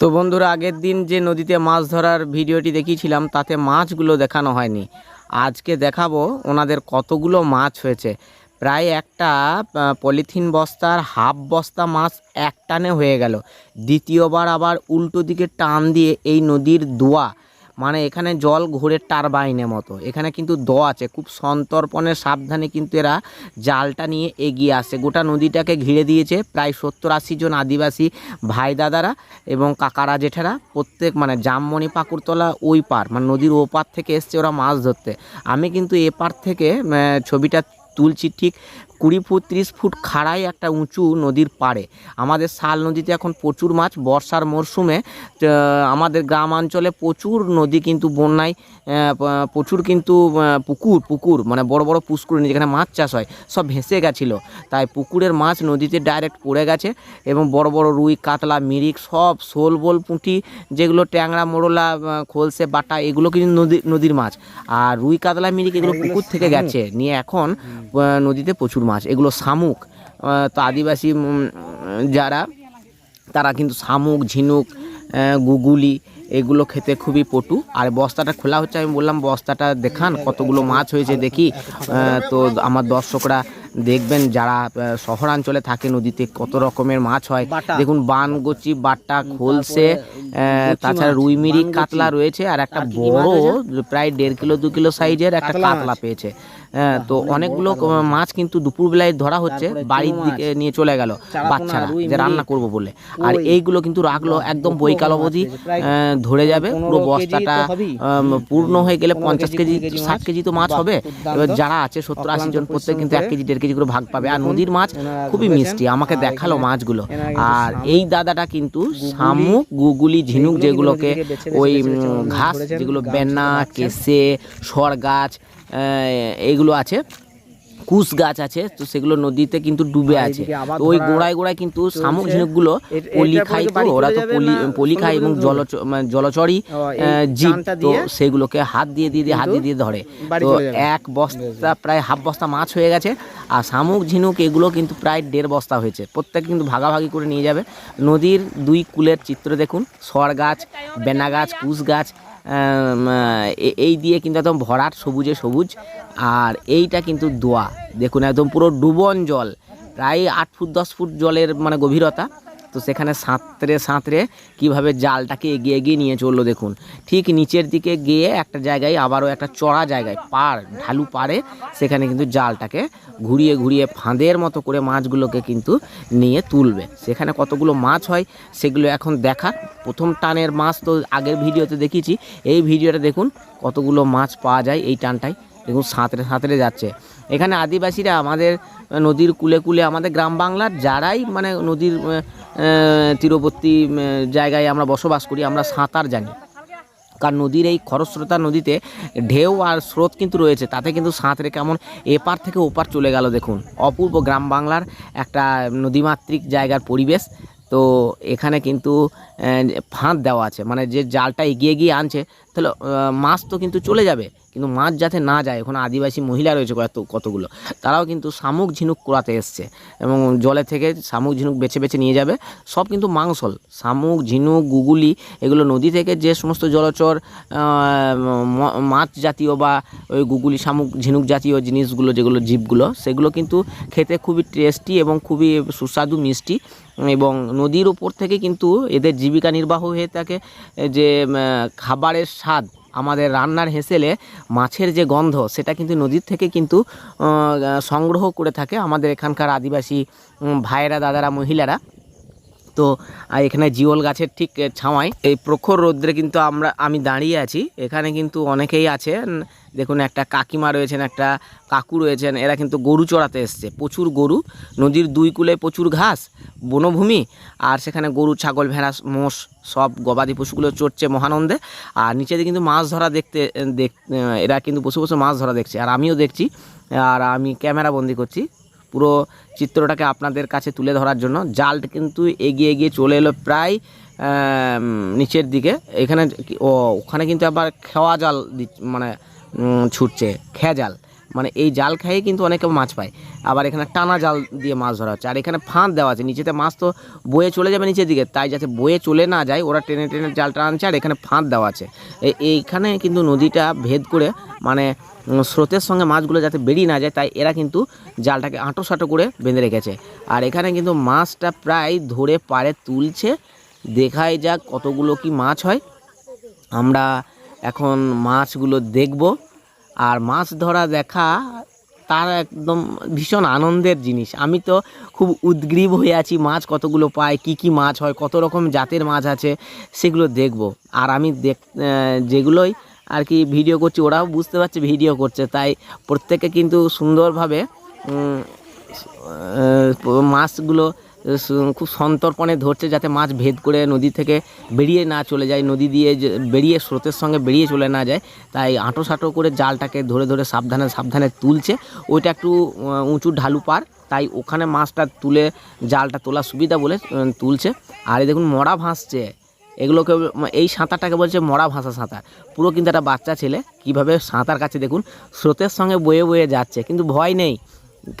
তো বন্ধুরা, আগের দিন যে নদীতে মাছ ধরার ভিডিওটি দেখিয়েছিলাম, তাতে মাছগুলো দেখানো হয়নি। আজকে দেখাবো ওনাদের কতগুলো মাছ হয়েছে। প্রায় একটা পলিথিন বস্তার হাফ বস্তা মাছ এক টানে হয়ে গেল। দ্বিতীয়বার আবার উল্টো দিকে টান দিয়ে এই নদীর দোয়া মানে এখানে জল ঘুরে টারবাইনের মতো। এখানে কিন্তু দ আছে। খুব সন্তর্পণে সাবধানে কিন্তু এরা জালটা নিয়ে এগিয়ে আসে। গোটা নদীটাকে ঘিরে দিয়েছে প্রায় সত্তর আশি জন আদিবাসী ভাই দাদারা এবং কাকারা জেঠেরা। প্রত্যেক মানে জামমণি পাকুড়তলা ওই পার মানে নদীর ওপার থেকে এসছে ওরা মাছ ধরতে। আমি কিন্তু এপার থেকে ছবিটা তুলছি ঠিক কুড়ি ফুট ত্রিশ ফুট খাড়াই একটা উঁচু নদীর পাড়ে। আমাদের শাল নদীতে এখন প্রচুর মাছ বর্ষার মরশুমে আমাদের গ্রাম অঞ্চলে প্রচুর নদী কিন্তু বন্যায় প্রচুর কিন্তু পুকুর পুকুর মানে বড় বড় পুকুর যেখানে মাছ চাষ হয় সব ভেসে গেছিল। তাই পুকুরের মাছ নদীতে ডাইরেক্ট পড়ে গেছে এবং বড় বড় রুই কাতলা মিরিক সব শোল বোল পুঁটি যেগুলো ট্যাংরা মোড়লা খোলসে বাটা এগুলো কিন্তু নদী নদীর মাছ। আর রুই কাতলা মিরিক এগুলো পুকুর থেকে গেছে। নিয়ে এখন নদীতে প্রচুর মাছ এগুলো শামুক। তো আদিবাসী যারা তারা কিন্তু শামুক ঝিনুক গুগুলি এগুলো খেতে খুবই পটু। আর বস্তাটা খোলা হচ্ছে আমি বললাম বস্তাটা দেখান কতগুলো মাছ হয়েছে দেখি। তো আমার দর্শকরা দেখবেন যারা শহরাঞ্চলে থাকে নদীতে কত রকমের মাছ হয়। দেখুন বানগচি বাটা খোলসে তাছাড়া রুই মিরিক কাতলা রয়েছে আর একটা বড় প্রায় দেড় কিলো দু কিলো সাইজের একটা কাতলা পেয়েছে। হ্যাঁ তো অনেকগুলো মাছ কিন্তু দুপুরবেলায় ধরা হচ্ছে বাড়ির দিকে নিয়ে চলে গেল বাচ্চারা যে রান্না করব বলে। আর এইগুলো কিন্তু রাখল একদম বৈকাল অবধি ধরে যাবে। পুরো বস্তাটা পূর্ণ হয়ে গেলে পঞ্চাশ কেজি ষাট কেজি তো মাছ হবে। এবার যারা আছে সত্তর আশি জন প্রত্যেক কিন্তু এক কেজি দেড় কেজি করে ভাগ পাবে। আর নদীর মাছ খুবই মিষ্টি আমাকে দেখাল মাছগুলো। আর এই দাদাটা কিন্তু শামুক গুগুলি ঝিনুক যেগুলোকে ওই ঘাস যেগুলো বেন্না কেসে সর গাছ এইগুলো আছে। কুশ গাছ আছে তো সেগুলো নদীতে কিন্তু ডুবে আছে। তো ওই গোড়ায় গোড়ায় কিন্তু শামুক ঝিনুকগুলো পলি খায় তো ওরা তো পলি পলি খায় এবং জলচ মানে জলচরই জীব। তো সেগুলোকে হাত দিয়ে দিয়ে দিয়ে হাত দিয়ে দিয়ে ধরে। তো এক বস্তা প্রায় হাফ বস্তা মাছ হয়ে গেছে। আর শামুক ঝিনুক এগুলো কিন্তু প্রায় দেড় বস্তা হয়েছে। প্রত্যেক কিন্তু ভাগাভাগি করে নিয়ে যাবে। নদীর দুই কুলের চিত্র দেখুন। সর গাছ বেনা গাছ কুশ গাছ এই দিয়ে কিন্তু একদম ভরাট সবুজে সবুজ। আর এইটা কিন্তু দোয়া। দেখুন, একদম পুরো ডুবন জল। প্রায় আট ফুট, দশ ফুট জলের মানে গভীরতা। তো সেখানে সাঁতরে সাঁতরে কীভাবে জালটাকে এগিয়ে এগিয়ে নিয়ে চলল দেখুন। ঠিক নিচের দিকে গিয়ে একটা জায়গায় আবারও একটা চড়া জায়গায় পাড় ঢালু পাড়ে সেখানে কিন্তু জালটাকে ঘুরিয়ে ঘুরিয়ে ফাঁদের মতো করে মাছগুলোকে কিন্তু নিয়ে তুলবে। সেখানে কতগুলো মাছ হয় সেগুলো এখন দেখা। প্রথম টানের মাছ তো আগের ভিডিওতে দেখিয়েছি। এই ভিডিওটা দেখুন কতগুলো মাছ পাওয়া যায় এই টানটায়। দেখুন সাঁতরে সাঁতরে যাচ্ছে। এখানে আদিবাসীরা আমাদের নদীর কুলে কুলে আমাদের গ্রাম বাংলার যারাই মানে নদীর তীরবর্তী জায়গায় আমরা বসবাস করি, আমরা সাঁতার জানি। কারণ নদীর এই খরস্রোতা নদীতে ঢেউ আর স্রোত কিন্তু রয়েছে, তাতে কিন্তু সাঁতরে কেমন এপার থেকে ওপার চলে গেল দেখুন। অপূর্ব গ্রাম বাংলার একটা নদীমাতৃক জায়গার পরিবেশ। তো এখানে কিন্তু ফাঁদ দেওয়া আছে মানে যে জালটা এগিয়ে গিয়ে আনছে, তাহলে মাছ তো কিন্তু চলে যাবে। কিন্তু মাছ যাতে না যায় ওখানে আদিবাসী মহিলা রয়েছে কত, কতগুলো, তারাও কিন্তু শামুক ঝিনুক কুড়াতে এসছে এবং জলে থেকে শামুক ঝিনুক বেছে বেছে নিয়ে যাবে। সব কিন্তু মাংসল, শামুক, ঝিনুক, গুগুলি, এগুলো নদী থেকে যে সমস্ত জলচর মাছ জাতীয় বা ওই গুগুলি, শামুক, ঝিনুক জাতীয় জিনিসগুলো, যেগুলো জীবগুলো, সেগুলো কিন্তু খেতে খুবই টেস্টি এবং খুবই সুস্বাদু, মিষ্টি এবং নদীর উপর থেকে কিন্তু এদের জীবিকা নির্বাহ হয়ে থাকে। যে খাবারের স্বাদ আমাদের রান্নার হেসেলে মাছের যে গন্ধ, সেটা কিন্তু নদীর থেকে কিন্তু সংগ্রহ করে থাকে আমাদের এখানকার আদিবাসী ভাইয়েরা, দাদারা, মহিলারা। তো এখানে জিওল গাছের ঠিক ছাওয়ায়। এই প্রখর রৌদ্রে কিন্তু আমরা, আমি দাঁড়িয়ে আছি। এখানে কিন্তু অনেকেই আছেন। দেখুন, একটা কাকিমা রয়েছেন, একটা কাকু রয়েছেন। এরা কিন্তু গরু চড়াতে এসছে, প্রচুর গরু। নদীর দুই কূলে প্রচুর ঘাস, বনভূমি, আর সেখানে গরু, ছাগল, ভেড়া, মোষ সব গবাদি পশুগুলো চড়ছে মহানন্দে। আর নিচেতে কিন্তু মাছ ধরা দেখতে দেখ এরা কিন্তু বসে বসে মাছ ধরা দেখছে। আর আমিও দেখছি, আর আমি ক্যামেরা বন্দি করছি। পুরো চিত্রটাকে আপনাদের কাছে তুলে ধরার জন্য। জালটা কিন্তু এগিয়ে এগিয়ে চলে এলো প্রায় নিচের দিকে। এখানে ও, ওখানে কিন্তু আবার খেওয়া জাল মানে ছুটছে, খেয়া জাল। মানে এই জাল খেয়ে কিন্তু অনেকে মাছ পায়। আবার এখানে টানা জাল দিয়ে মাছ ধরা হচ্ছে। আর এখানে ফাঁদ দেওয়া আছে। নিচেতে মাছ তো বয়ে চলে যাবে নিচের দিকে। তাই যাতে বয়ে চলে না যায়, ওরা টেনে টেনে জালটা আনছে আর এখানে ফাঁদ দেওয়া আছে। এইখানে কিন্তু নদীটা ভেদ করে মানে স্রোতের সঙ্গে মাছগুলো যাতে বেরিয়ে না যায়, তাই এরা কিন্তু জালটাকে আঁটো সাঁটো করে বেঁধে রেখেছে। আর এখানে কিন্তু মাছটা প্রায় ধরে পাড়ে তুলছে। দেখাই যাক কতগুলো কি মাছ হয়। আমরা এখন মাছগুলো দেখব। আর মাছ ধরা দেখা তার একদম ভীষণ আনন্দের জিনিস। আমি তো খুব উদ্গ্রীব হয়ে আছি, মাছ কতগুলো পাই কি কি মাছ হয়, কত রকম জাতের মাছ আছে, সেগুলো দেখব। আর আমি দেখ যেগুলোই আর কি ভিডিও করছি, ওরাও বুঝতে পারছে ভিডিও করছে, তাই প্রত্যেকে কিন্তু সুন্দরভাবে মাছগুলো খুব সন্তর্পণে ধরছে যাতে মাছ ভেদ করে নদী থেকে বেরিয়ে না চলে যায়, নদী দিয়ে বেরিয়ে স্রোতের সঙ্গে বেরিয়ে চলে না যায়। তাই আঁটো সাঁটো করে জালটাকে ধরে ধরে সাবধানে সাবধানে তুলছে। ওইটা একটু উঁচু ঢালু পার তাই ওখানে মাছটা তুলে জালটা তোলা সুবিধা বলে তুলছে। আর এই দেখুন, মরা ভাসছে। এগুলোকে এই সাঁতারটাকে বলছে মরা ভাষা সাঁতার। পুরো কিন্তু একটা বাচ্চা ছেলে। কীভাবে সাঁতার কাছে দেখুন, স্রোতের সঙ্গে বয়ে বয়ে যাচ্ছে। কিন্তু ভয় নেই।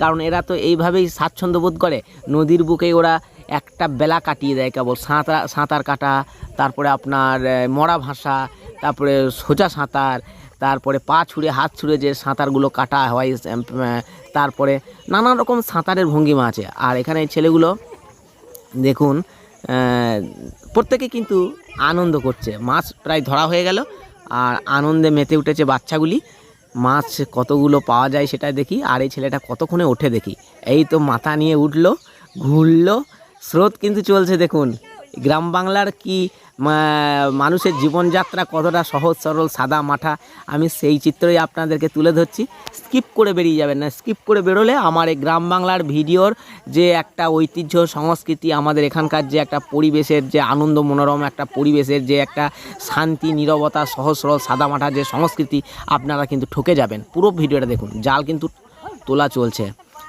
কারণ এরা তো এইভাবেই স্বাচ্ছন্দ্য বোধ করে। নদীর বুকে ওরা একটা বেলা কাটিয়ে দেয় কেবল। সাঁতার সাঁতার কাটা, তারপরে আপনার মরা ভাষা তারপরে সোজা সাঁতার, তারপরে পা ছুঁড়ে, হাত ছুঁড়ে যে সাঁতারগুলো কাটা হয় তারপরে নানা রকম সাঁতারের ভঙ্গিমা আছে। আর এখানে ছেলেগুলো, দেখুন প্রত্যেকে কিন্তু আনন্দ করছে। মাছ প্রায় ধরা হয়ে গেল, আর আনন্দে মেতে উঠেছে বাচ্চাগুলি। মাছ কতগুলো পাওয়া যায় সেটা দেখি, আর এই ছেলেটা কতক্ষণে ওঠে দেখি। এই তো মাথা নিয়ে উঠল, ঘুরলো, স্রোত কিন্তু চলছে দেখুন। গ্রাম বাংলার কি মানুষের জীবনযাত্রা কতটা সহজ, সরল, সাদা মাঠা, আমি সেই চিত্রই আপনাদেরকে তুলে ধরছি। স্কিপ করে বেরিয়ে যাবেন না, স্কিপ করে বেরোলে আমার এই গ্রাম বাংলার ভিডিওর যে একটা ঐতিহ্য, সংস্কৃতি, আমাদের এখানকার যে একটা পরিবেশের যে আনন্দ, মনোরম একটা পরিবেশের যে একটা শান্তি, নীরবতা, সহজ, সরল, সাদা মাঠা যে সংস্কৃতি, আপনারা কিন্তু ঠকে যাবেন। পুরো ভিডিওটা দেখুন, জাল কিন্তু তোলা চলছে।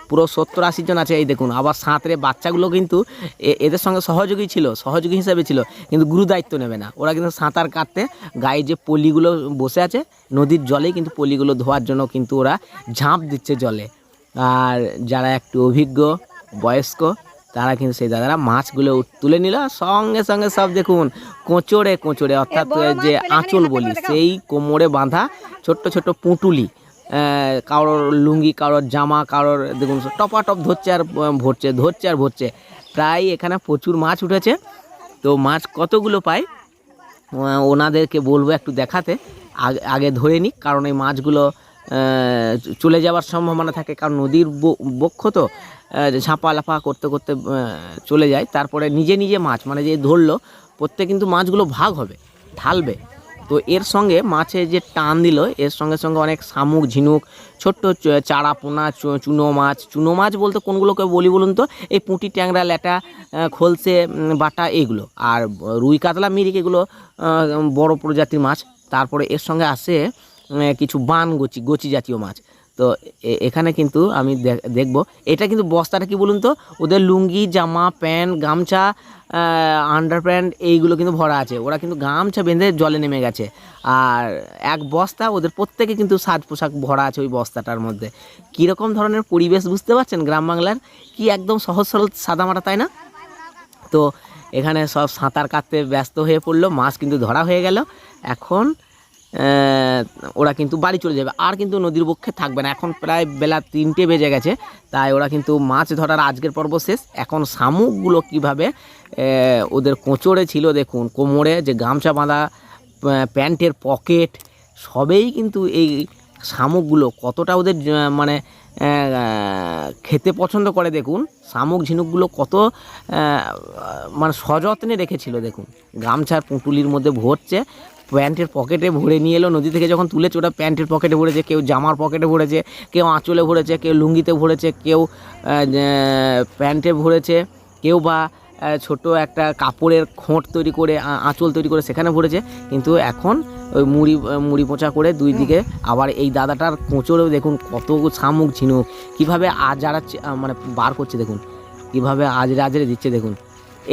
পুরো সত্তর আশি জন আছে এই দেখুন। আবার সাঁতরে বাচ্চাগুলো কিন্তু এ- এদের সঙ্গে সহযোগী ছিল সহযোগী হিসেবে ছিল কিন্তু গুরু দায়িত্ব নেবে না। ওরা কিন্তু সাঁতার কাটতে গায়ে যে পলিগুলো বসে আছে নদীর জলেই কিন্তু পলিগুলো ধোয়ার জন্য কিন্তু ওরা ঝাঁপ দিচ্ছে জলে। আর যারা একটু অভিজ্ঞ বয়স্ক তারা কিন্তু সেই দাদারা মাছগুলো তুলে নিল সঙ্গে সঙ্গে সব দেখুন কোঁচড়ে কোঁচড়ে অর্থাৎ যে আঁচল বলি সেই কোমরে বাঁধা ছোট্ট ছোট্ট পুঁটুলি। কারোর লুঙ্গি, কারোর জামা, কারোর দেখুন, টপাটপ ধরছে আর ভরছে, ধরছে আর ভরছে। প্রায় এখানে প্রচুর মাছ উঠেছে। তো মাছ কতগুলো পাই ওনাদেরকে বলব একটু দেখাতে। আগে আগে ধরে নিক, কারণ এই মাছগুলো চলে যাওয়ার সম্ভাবনা থাকে, কারণ নদীর বক্ষ তো ঝাঁপা লাফা করতে করতে চলে যায়। তারপরে নিজে নিজে মাছ মানে যে ধরলো, প্রত্যেক কিন্তু মাছগুলো ভাগ হবে, ঢালবে। তো এর সঙ্গে মাছে যে টান দিল, এর সঙ্গে সঙ্গে অনেক শামুক, ঝিনুক, ছোট্ট চারা, পোনা চুনো মাছ। চুনো মাছ বলতে কোনগুলোকে বলি বলুন তো? এই পুঁটি ট্যাংরা, ল্যাটা খোলসে বাটা এইগুলো। আর রুই কাতলা, মিরিক এগুলো বড় প্রজাতির মাছ। তারপরে এর সঙ্গে আসে কিছু বান, গচি গচি জাতীয় মাছ। তো এখানে কিন্তু আমি দেখ- দেখব। এটা কিন্তু বস্তাটা কি বলুন তো? ওদের লুঙ্গি, জামা, প্যান্ট, গামছা আন্ডার প্যান্ট এইগুলো কিন্তু ভরা আছে। ওরা কিন্তু গামছা বেঁধে জলে নেমে গেছে। আর এক বস্তা ওদের প্রত্যেকে কিন্তু সাজ পোশাক ভরা আছে ওই বস্তাটার মধ্যে। কীরকম ধরনের পরিবেশ বুঝতে পারছেন গ্রাম বাংলার? কি একদম সহজ সরল সাদামাটা, তাই না? তো এখানে সব সাঁতার কাটতে ব্যস্ত হয়ে পড়ল, মাছ কিন্তু ধরা হয়ে গেল। এখন ওরা কিন্তু বাড়ি চলে যাবে। আর কিন্তু নদীর পক্ষে থাকবে না। এখন প্রায় বেলা তিনটে বেজে গেছে। তাই ওরা কিন্তু মাছ ধরার আজকের পর্ব শেষ। এখন শামুকগুলো কীভাবে ওদের কোঁচড়ে ছিল দেখুন, কোমরে যে গামছা বাঁধা প্যান্টের পকেট, সবেই কিন্তু এই শামুকগুলো কতটা ওদের মানে খেতে পছন্দ করে দেখুন। শামুক, ঝিনুকগুলো কত মানে সযত্নে রেখেছিল দেখুন। গামছার পুঁটুলির মধ্যে ভরছে, প্যান্টের পকেটে ভরে নিয়ে এলো। নদী থেকে যখন তুলেছে, ওটা প্যান্টের পকেটে ভরেছে, কেউ জামার পকেটে ভরেছে, কেউ আঁচলে ভরেছে, কেউ লুঙ্গিতে ভরেছে, কেউ প্যান্টে ভরেছে, কেউ বা ছোট একটা কাপড়ের খোঁট তৈরি করে আঁচল তৈরি করে সেখানে ভরেছে। কিন্তু এখন ওই মুড়ি মুড়ি পোঁচা করে দুই দিকে আবার এই দাদাটার কোঁচড়েও দেখুন কত শামুক ঝিনুক। কীভাবে আহ, মানে বার করছে দেখুন কীভাবে আজরে আজরে দিচ্ছে দেখুন।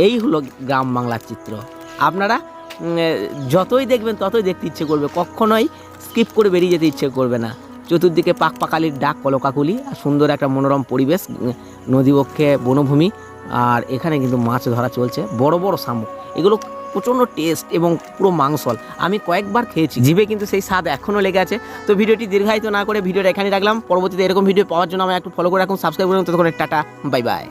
এই হলো গ্রাম বাংলার চিত্র। আপনারা যতই দেখবেন ততই দেখতে ইচ্ছে করবে। কখনোই স্কিপ করে বেরিয়ে যেতে ইচ্ছে করবে না। চতুর্দিকে পাক পাকালির ডাক কলকাকুলি আর সুন্দর একটা মনোরম পরিবেশ নদীবক্ষে বনভূমি। আর এখানে কিন্তু মাছ ধরা চলছে, বড় বড় শামুক। এগুলো প্রচণ্ড টেস্ট এবং পুরো মাংসল। আমি কয়েকবার খেয়েছি, জিভে কিন্তু সেই স্বাদ এখনও লেগে আছে। তো ভিডিওটি দীর্ঘায়িত না করে ভিডিওটা এখানে রাখলাম। পরবর্তীতে এরকম ভিডিও পাওয়ার জন্য আমি একটু ফলো করে রাখুন সাবস্ক্রাইব করুন ততক্ষণ টাটা বাই বাই